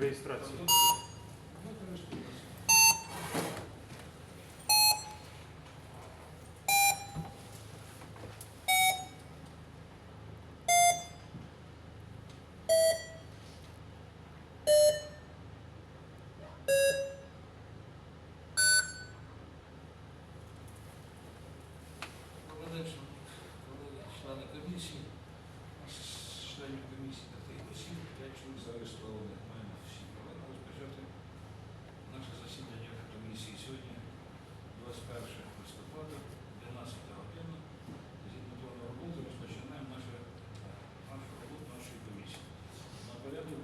реєстрації.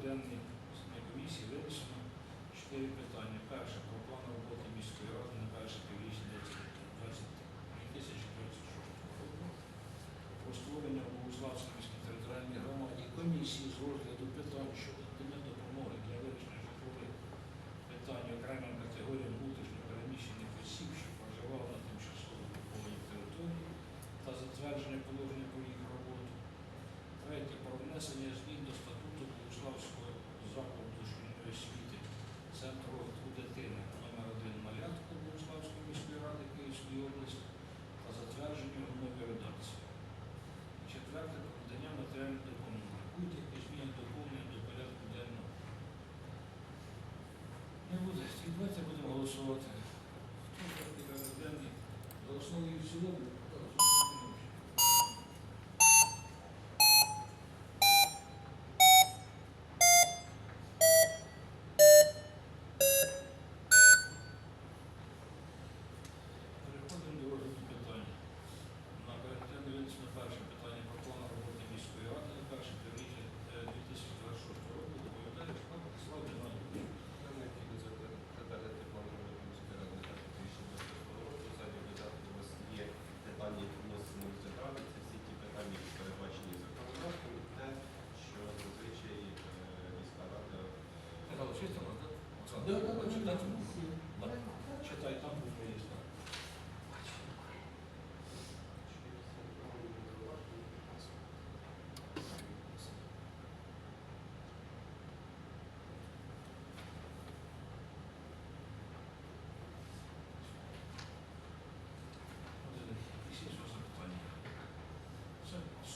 денний комісії вирішено чотири питання. Перше про план роботи міської ради на перше піврічне 2026 року. Про створення Богославської міській територіальній громаді комісії з розгляду питань щодо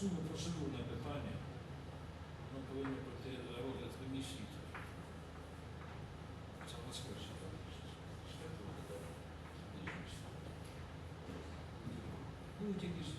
суми процедурне питання, воно повинно бути розгляд комісії. Це у нас перше. Ну, тільки ж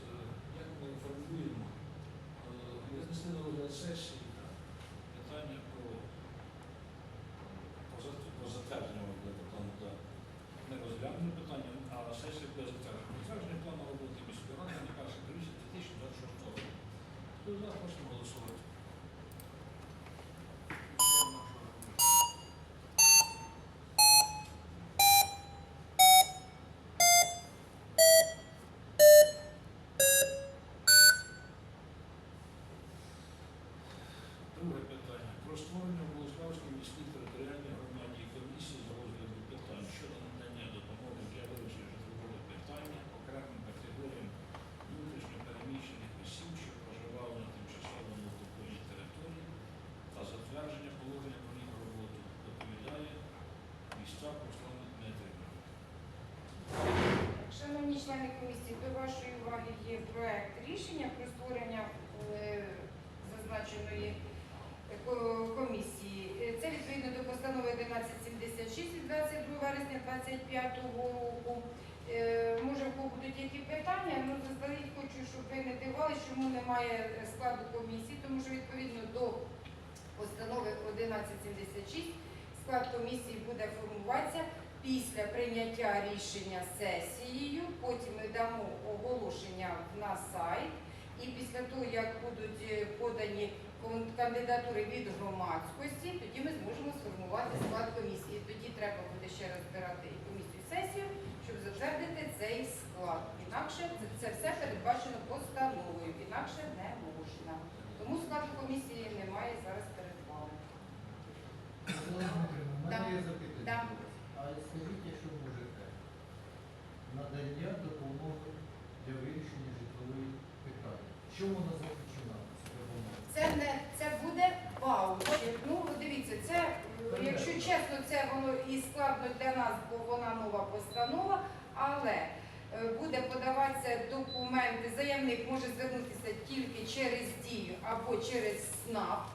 Друге питання. Про створення в Болеславській міській територіальній громаді комісії з 25 року. Е, може, будуть які питання, але заздалегідь хочу, щоб ви не дивались, чому немає складу комісії, тому що відповідно до постанови 1176 склад комісії буде формуватися після прийняття рішення сесією, потім ми дамо оголошення на сайт, і після того, як будуть е, подані кандидатури від громадськості, тоді ми зможемо сформувати склад комісії. Тоді треба буде ще розбирати і комісію сесію, щоб затвердити цей склад. Інакше це все передбачено постановою, інакше не можна. Тому складу комісії немає зараз перед вами. У. А скажіть, якщо можете, надання допомоги для вирішення житлової питання. Чому вона? це не це буде вау. Ну дивіться, це якщо чесно, це воно і складно для нас, бо вона нова постанова, але е, буде подаватися документи. Заявник може звернутися тільки через дію або через СНАП,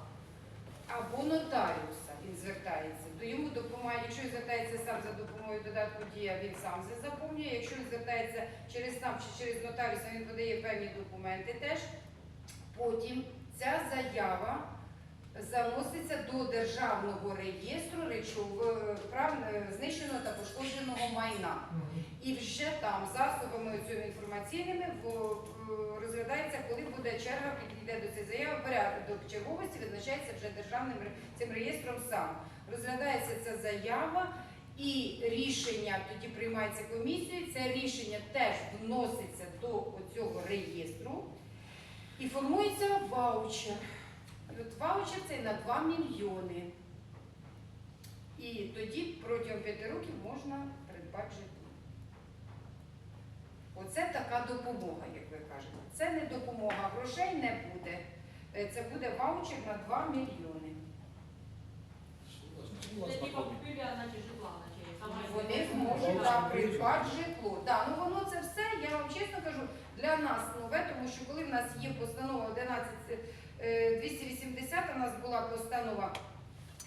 або нотаріуса. Він звертається до йому допомагає. Якщо він звертається сам за допомогою додатку дія, він сам це заповнює. Якщо він звертається через СНАП чи через нотаріуса, він подає певні документи теж. Потім ця заява заноситься до державного реєстру речов е, прав е, знищеного та пошкодженого майна. І вже там засобами цими інформаційними в- розглядається, коли буде черга, підійде до цієї заяви, порядок черговості визначається вже державним цим реєстром сам. Розглядається ця заява і рішення тоді приймається комісією. Це рішення теж вноситься до цього реєстру і формується ваучер. І от ваучер цей на 2 мільйони. І тоді протягом 5 років можна придбати житло. Оце така допомога, як ви кажете. Це не допомога, грошей не буде. Е, Це буде ваучер на 2 мільйони. Вони зможуть придбати житло. Да, ну воно це все, я вам чесно кажу, для нас нове, тому що коли в нас є постанова 11 е, 280, у нас була постанова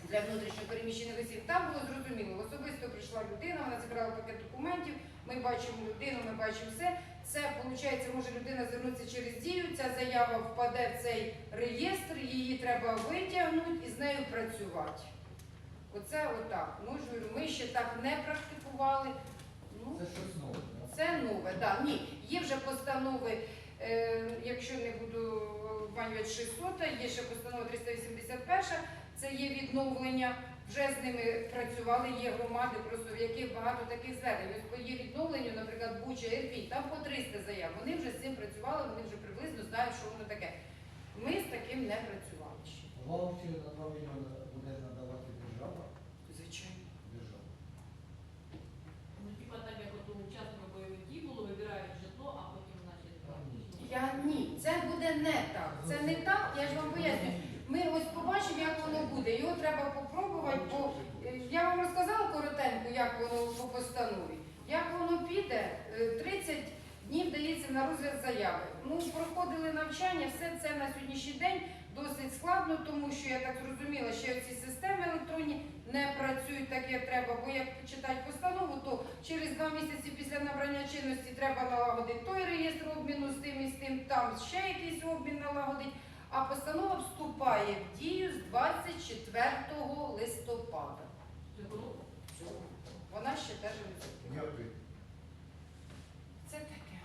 для внутрішньо переміщених осіб, там було зрозуміло, особисто прийшла людина, вона зібрала пакет документів, ми бачимо людину, ми бачимо все. Це виходить, може людина звернутися через дію, ця заява впаде в цей реєстр, її треба витягнути і з нею працювати. Оце отак. Ну, ми ще так не практикували. Ну, Це щось нове. Да? це нове, так. Ні, є вже постанови, е, якщо не буду обманювати 600, є ще постанова 381, це є відновлення. Вже з ними працювали, є громади, просто в яких багато таких звернень. Ось по відновленню, наприклад, Буча, Ірпінь, там по 300 заяв. Вони вже з цим працювали, вони вже приблизно знають, що воно таке. Ми з таким не працювали ще. Ваучери на 2 мільйони буде надавати держава. Звичайно. Держава. Ну, типа так, як от у учасника бойових дій було, вибирають житло, а потім, значить, Там ні. Я ні, це буде не так. Це не так, я ж вам поясню. Ми ось побачимо, як воно буде. Його треба попробувати, бо е, я вам розказала коротенько, як воно по постанові. Як воно піде, е, 30 днів дається на розгляд заяви. Ну, проходили навчання, все це на сьогоднішній день складно, тому що я так зрозуміла, що ці системи електронні не працюють так, як треба. Бо як читати постанову, то через два місяці після набрання чинності треба налагодити той реєстр обміну з тим і з тим, там ще якийсь обмін налагодить. А постанова вступає в дію з 24 листопада. Вона ще теж не закрила. Дякую. Це таке.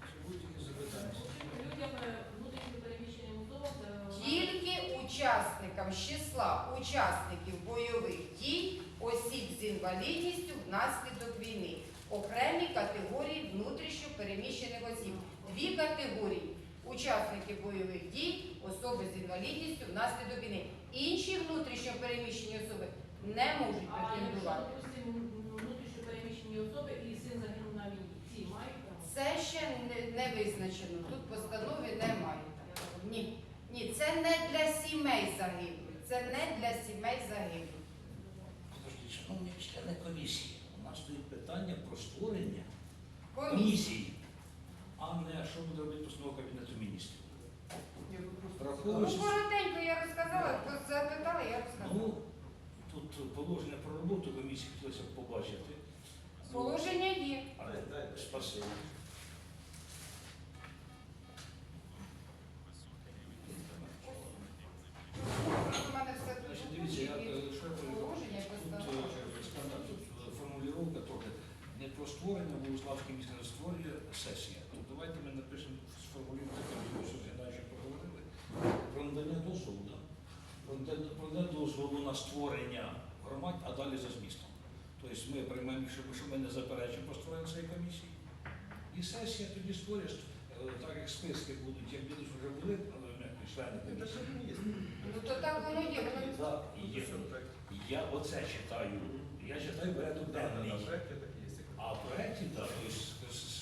Чи будуть якісь запитання? Людям е, внутрішньо переміщеним особам це Тільки учасникам з числа учасників бойових дій, осіб з інвалідністю внаслідок війни. Окремі категорії внутрішньо переміщених осіб. Дві категорії учасники бойових дій, особи з інвалідністю внаслідок війни. Інші внутрішньо переміщені особи не можуть претендувати. внутрішньо переміщені особи і син загинув на війні, ці мають право? Це ще не, не визначено. Тут постанови немає. Ні, ні, це не для сімей загиблих. Це не для сімей загиблих. Подождіть, шановні члени комісії, у нас стоїть питання про створення комісії, а не що буде робити постанова Кабінету міністрів. Ну, Враховуючи, коротенько я розказала, бо запитали, я розказала. ну, тут положення про роботу комісії хотілося б побачити. Положення є. Але Дай- на створення громад, а далі за змістом. Тобто ми приймаємо, що, що ми не заперечуємо про створення цієї комісії. І сесія тоді створює, е, так як списки будуть, як будуть вже були члени Ну, комісії. є. Ну то так воно є. І є. Я оце читаю. Я читаю порядок денний. А в проєкті, так,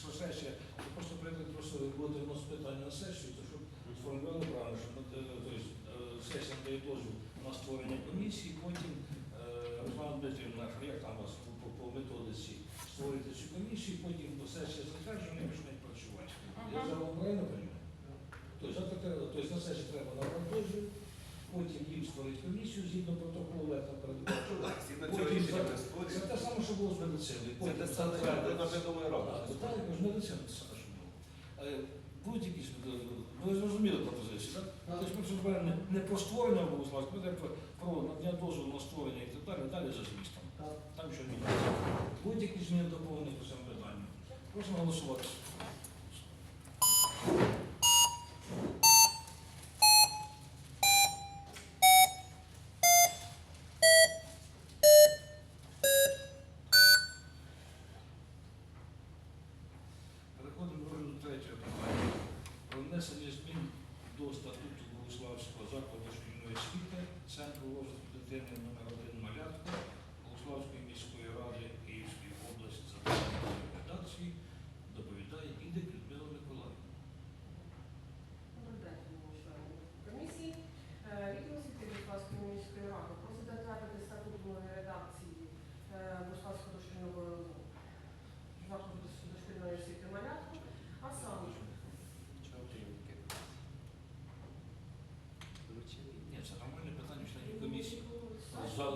що сесія, це просто приклад, просто буде виносити питання на сесію, то щоб сформулювали правильно, що е, сесія надає дозвіл на створення комісії, потім е, Руслана Дмитрівна, як там у вас по, по, методиці створити цю комісію, потім до сесії затвердження, вони почнуть працювати. Я Ага. зараз вам правильно розумію? Тобто, тобто на сесії треба набрати дозвіл, потім їм створити комісію згідно протоколу, як там Потім за- Це те саме, що було з медициною. Це те саме, що було саме, що було. Е, Будуть якісь, е, ви зрозуміли пропозиції, так? Але Тобто ми говоримо не, про створення Богославська, ми про, надання дозволу на створення і так далі, далі за змістом. Там що. Будуть якісь зміни доповнені по цьому питанню. Прошу голосувати. Переходимо до розгляду третього питання. Про внесення змін до статуту Богославського закладу шкільної освіти, Центру розвитку дитини номер 1 Малятко, Богославської міської ради Київської області за даною редакції доповідає Ідик Людмила Миколаївна. Добрий день, шановні члени комісії. Е, Відділ освіти Буславської міської ради просить затвердити статут нової редакції е, Буславського дошкільного закладу дошкільної освіти малятку, а саме Чого ти їм таке? Вручили. Ні, це нормальне питання членів комісії.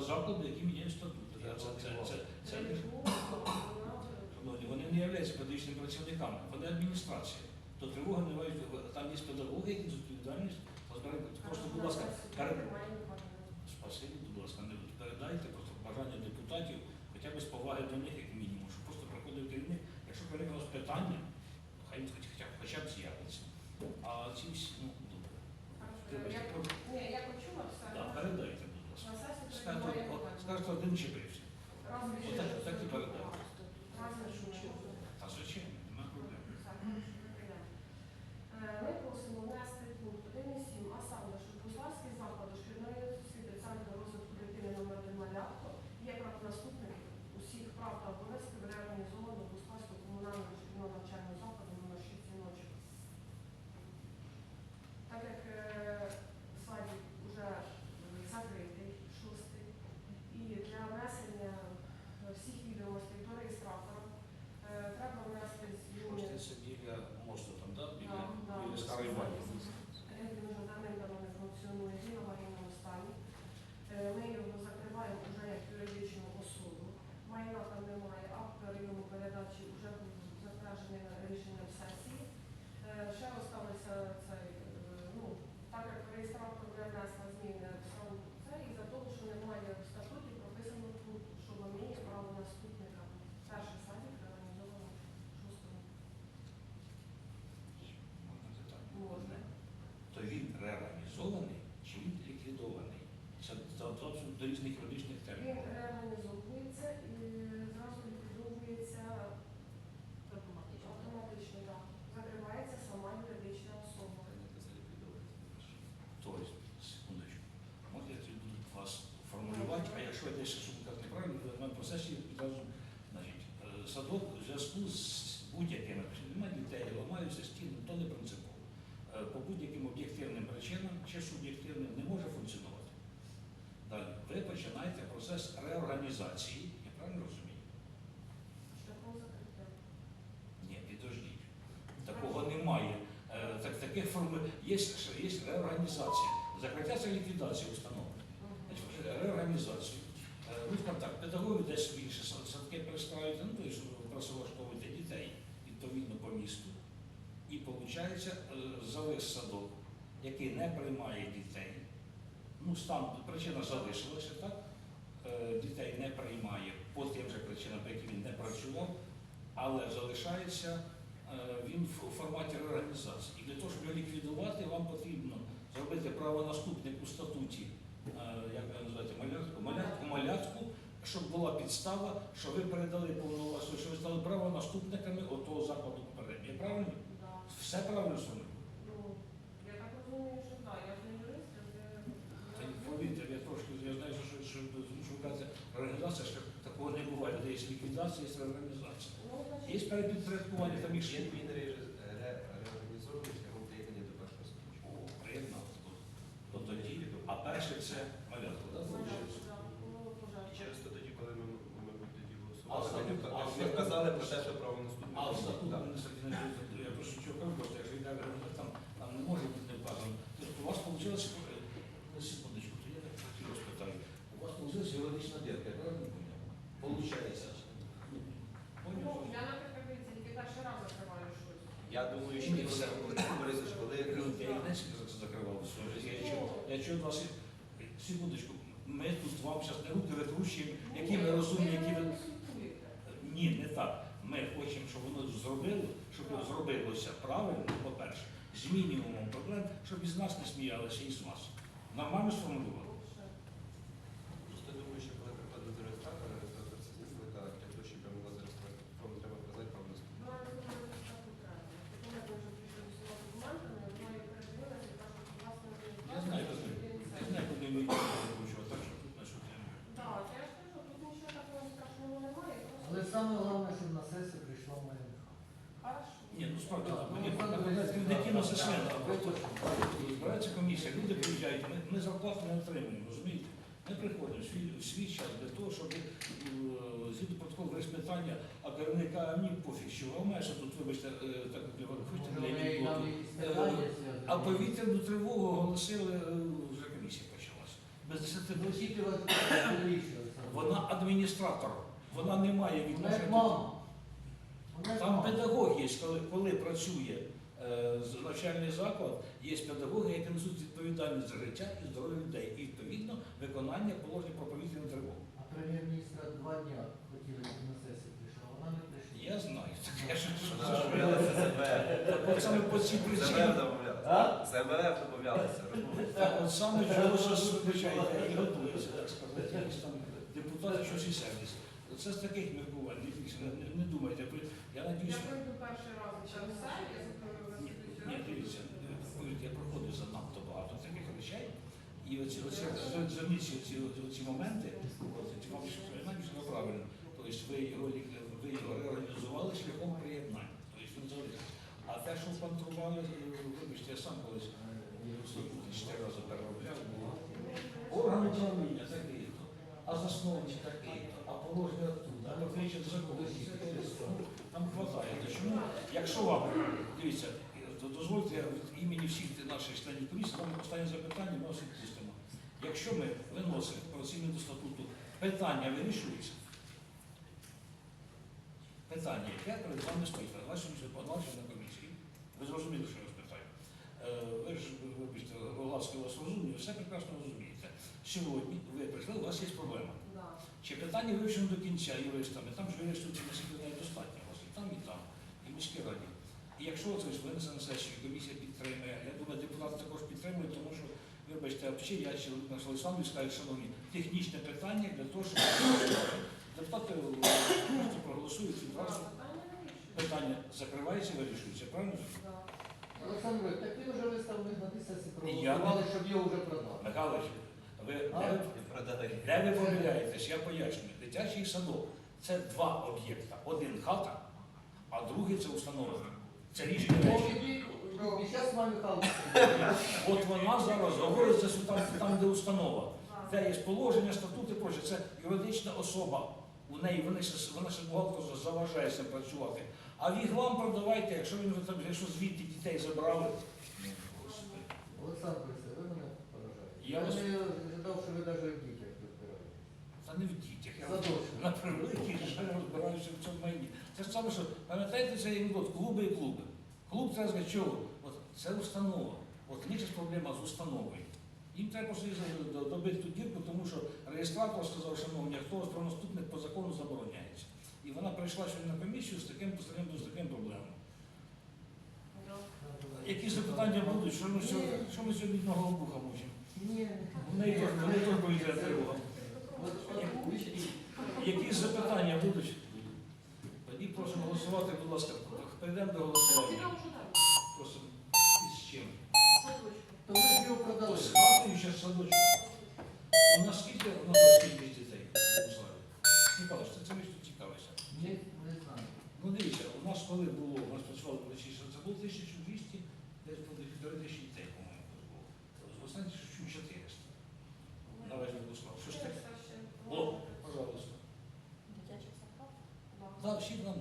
За заклади, які міняють статут. Це, це, це, це, це, не- Шановні, вони не являються педагогічними працівниками, вони адміністрація. То тривога не мають, там є педагоги, які несуть відповідальність. Розберемо. Просто, будь ласка. Спасибі, будь ласка, не передайте просто бажання депутатів, хоча б з поваги до них, як мінімум, щоб просто приходив керівник. Якщо виникнуло питання, хай він хоча, б- хоча б з'явиться. А ці всі, ну, добре. Ні, я почула все. Так, передайте, будь ласка. На сесії Скажете, приймає от, скажете, один. Разом Отак, так і передайте. Разом чуємо. Та звичайно, нема проблем. Е, Ми просимо внести пункт 1.7, а саме, що Буславський заклад дошкільної освіти Центру розвитку дитини номер 1 малятко є правонаступником усіх прав та обов'язків реорганізованого Буславського комунального дошкільного навчального закладу номер 6 сіночок. Так як е, садик вже е, закритий, шостий, і для внесення е, всіх відомостей до реєстратора е, треба внести зміни. Можете це біля мосту там, да? біля, Да, да. біля старої бані. Він вже давним-давно не функціонує, він в аварійному стані. Е, Ми його закриваємо вже як юридичну особу. Майна там немає, акт прийому передачі вже був затверджений рішенням сесії. Е, Ще залишилося цей, е, ну, так як реєстратор вже внесла зміни сам це, і за того, що немає в статуті прописано тут, що вони є право наступника. Перший садик організовано в шостому. Можна питання? Можна. То він реорганізований чи він ліквідований? Це це зовсім до різних юридичних Він термінів. реорганізовується і зразу ліквідовується автоматично, так. Закривається сама юридична особа. Тобто, секундочку, може я тут буду вас формулювати, а якщо я десь шукати неправильно, то в мене по сесії відразу, значить, е, садок в зв'язку з будь-якими, немає дітей, ламаються стіни, то не принципово. Е, По будь-яким об'єктивним причинам чи суб'єктивним не може функціонувати. Далі, ви починаєте процес реорганізації, я правильно розумію? Шляхом закриття. Ні, підождіть. Такого немає. Е, Так, таких форм... є, є реорганізація. Закриття це ліквідація установи. Реорганізацію. Е, Ну, скажімо так, педагоги десь більше садки перестраюють, ну, працевлаштовуєте дітей відповідно по місту. І виходить, завис садок, який не приймає дітей. Ну, стан, причина залишилася, так? Е, Дітей не приймає по тим же причинам, по яким він не працював, але залишається е, він в форматі реорганізації. І для того, щоб його ліквідувати, вам потрібно зробити правонаступник у статуті, е, як ви називаєте, малятку, малятку, малятку, щоб була підстава, що ви передали повноваження, що ви стали правонаступниками отого закладу попередньо. Правильно? Все правильно сумую? Ну, я так розумію, що так. Я ж не юрист, я Та ні, повірте, я трошки я знаю, що, що, що шукати реорганізація, що такого є ліквідація, є реорганізація. Є значить, там їх ще Він він ре- ре- реорганізований шляхом приєднання до першого ступеню. О, приєднав. То тоді, а перше це малятко, так? малятку, виходить? да, ну, І пожежа. через то казали про те, що правонаступник. А в статут Так. адміністративної я прошу чого кажу, просто якщо йде говорити, там, там не може бути не вказано. Тобто у вас вийшло, на секундочку, то я так хотів розпитаю. У вас вийшла юридична дірка, я правильно поняв? Получається. Ну, Поняв? я, наприклад, дивіться, тільки перший раз закриваю щось. Я думаю, що Ні, все. Олексій Борисович, коли Я не закривав все. Я чую, я чую вас. Секундочку, ми тут вам зараз не руки витрущуємо, які ми розумні, які ви. Ні, не так. Ми хочемо, щоб воно зробило, щоб зробилося правильно, по-перше, з мінімумом проблем, щоб із нас не сміялися, і з вас. Нормально сформулювали? Просто думаю, що коли приходить до реєстратора, реєстратор це не викликає, для того, щоб я могла зареєструвати, вам треба вказати правонаступник. Ну, але думаю, що так не треба. Тому я вже пишу всіма документами, мною передивилася і кажу, що власне Я знаю, я знаю. Я знаю, куди ми йдемо, так що тут на що тему. Так, я ж кажу, тут нічого такого страшного немає, Але просто саме головне, щоб на сесію прийшла моя. хорошо. Ні, ну справді, Так, так, ну, мені Олександр дитина це свято. Вибачте. Збирається комісія, люди приїжджають, ми, зарплату не отримуємо, розумієте? Ми приходимо в свій, час для того, щоб е, згідно протоколу вирішити питання, а керівника мені пофіг, що ви маєш тут, вибачте, е, так як хочете зв'язані? А повітряну тривогу оголосили, е, вже комісія почалася. Без 10 Ви хвилин. тільки вас вирішили. Вона адміністратор, вона не має відношення. Там педагог є, коли, коли працює е, навчальний заклад, є педагоги, які несуть відповідальність за життя і здоров'я людей. І відповідно виконання положення про повітряну тривогу. А прем'єр-міністра два дня хотіли, на сесію прийшла. Вона не прийшла. Я знаю, так я ж Вона домовлялася з МВФ. от саме по цій причині. МВФ домовлялися. Так от саме чого що звичайно і готується, так сказати, якісь там депутати щось і сервіс. Це з таких міркувань, не більше, не, не, не думайте. Я Я пройду перший раз через все, я закрою Ні, ні, дивіться, е, повірте, я проходив занадто багато таких речей. І оці, оці, зверніть ці, ці, ці моменти, от, ці вам що правильно. Тобто ви його, ви його реорганізували шляхом приєднання. Тобто він. А те, що контролювали, е, вибачте, я сам колись е, чотири рази переробляв, було орган управління такий-то, а засновник такий-то, а положення тут, а фактично закон. Там хватає. Чому? Якщо вам, дивіться, дозвольте я від імені всіх наших членів комісії, вам останнє запитання, ми вас відпустимо. Якщо ми виносимо зміни до статуту, питання вирішується. Питання, яке перед вами стоїть, подальшому на комісії. Ви зрозуміли, що я вас питаю. Е, Ви ж, вибачте, ласка вас розумію, все прекрасно розумієте. Сьогодні ви прийшли, у вас є проблема. Чи питання вивчено до кінця юристами, там ж вирішується наскільки достатньо і там, і там, і в міській раді. І якщо це винесе на сесію, комісія підтримує, я думаю, депутати також підтримують, тому що, вибачте, взагалі я чи наш Олександр скаже, шановні, технічне питання для того, щоб депутати е, просто проголосують відразу. питання закривається, вирішується, правильно? Олександр, так ви вже виставили на тій сесії проголосували, щоб його вже продали. Михайлович, ви де, ви помиляєтесь, я пояснюю. Дитячий садок це два об'єкта. Один хата, а другий це установа. Це різні речі. Вами От вона зараз говориться, що там, там де установа, де є положення, статути, проче, це юридична особа. У неї вони ще, вона ще бухгалтер заважає себе працювати. А віглам продавайте, якщо він там, якщо звідти дітей забрали. Ну. Олександр Борисович, ви мене поражаєте. Я вас- ожидав, що ви навіть в дітях розбираєте. Та не в дітях. Я на превеликий жаль розбираюся в цьому майні. Це ж саме, що пам'ятаєте цей анекдот, клуби і клуби. Клуб треба сказати, чого? От це установа. От них проблема з установою. Їм треба добити ту дірку, тому що реєстратор сказав, шановні, хто вас правонаступник по закону забороняється. І вона прийшла сьогодні на комісію з таким, з таким, з таким проблемом. Да. Які запитання будуть, що ми сьогодні, одного обуха мучимо? Ні. В неї теж теж тривога. От- от- Які запитання будуть? Тоді прошу голосувати, будь ласка, перейдемо до голосування. Просто із чим? Садочку. То його продали. Ось хатою ще садочку. У нас скільки у нас кількість дітей у славі? Ніколаш, це, це ви ж тут цікавишся. Ні, не знаю. Ну дивіться, у нас коли було, у нас працювало поліцейське, це було 1200, десь по півтори тисячі дітей, по-моєму, тут було. Останні що 400. На весь Богослав. Що ж таке? Це ще- О, пожалуйста. Да. Так, всі нам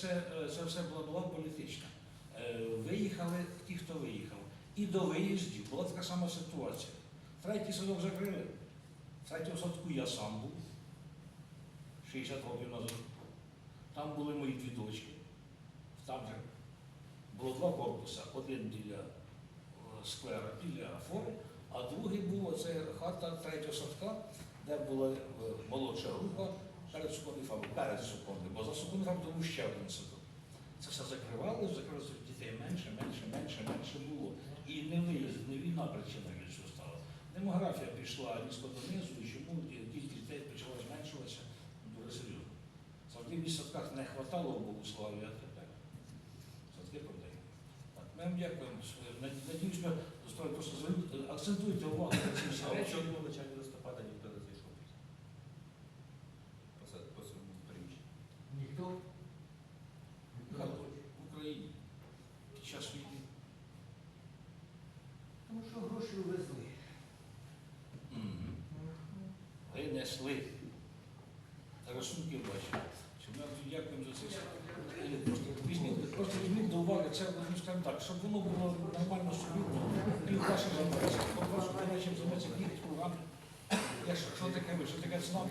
все, е, це все була, була політична. Е, Виїхали ті, хто виїхав. І до виїздів була така сама ситуація. Третій садок закрили. В третьому садку я сам був 60 років назад. Там були мої дві дочки. Там же було два корпуси. Один біля е, сквера, біля фори, а другий був оце хата третього садка, де була молодша група перед суконною фабрикою, перед суконною, бо за суконною фабрикою був ще один садок. Це все закривали, закрили дітей менше, менше, менше, менше було. І не виїзд, не війна причина від цього стала. Демографія пішла різко донизу, і чому кількість дітей почала зменшуватися дуже серйозно. Завжди в садках не вистачало в Богославі, а тепер садки продаємо. Так, ми вам дякуємо. Надіюсь, ми просто акцентуйте увагу на ці всі Але речі. чому в началі листопада ніхто не зайшов? По са- по своєму приміщенню. Ніхто? Ніхто не Хто? хоче. в Україні під час війни. Тому що гроші увезли. Принесли. Рисунки бачимо. Ми дякуємо за це. Просто візьміть, просто візьміть до уваги це, ну, скажімо так, щоб воно було нормально солідно. І в ваших записах. Попрошу, до речі, займатися якісь програми. Я що, таке ви, що таке ЦНАП?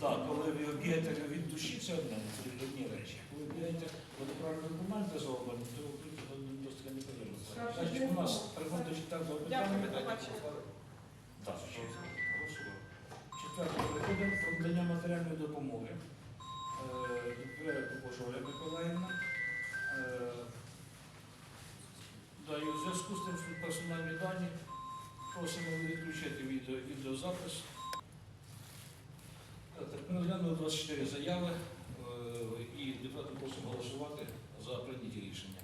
Так, коли ви бігаєте від душі, це одне, це одні речі. Коли бігаєте водоправні документи зроблені, то це досить неприємно. Значить, у нас приходить до четвертого питання. Так, переходимо про надання матеріальної допомоги. Е, Оля Миколаївна. Е, Да, у зв'язку з тим, що персональні дані, просимо відключити відео, відеозапис. Е, ми розглянули 24 заяви і депутати просимо голосувати за прийняті рішення.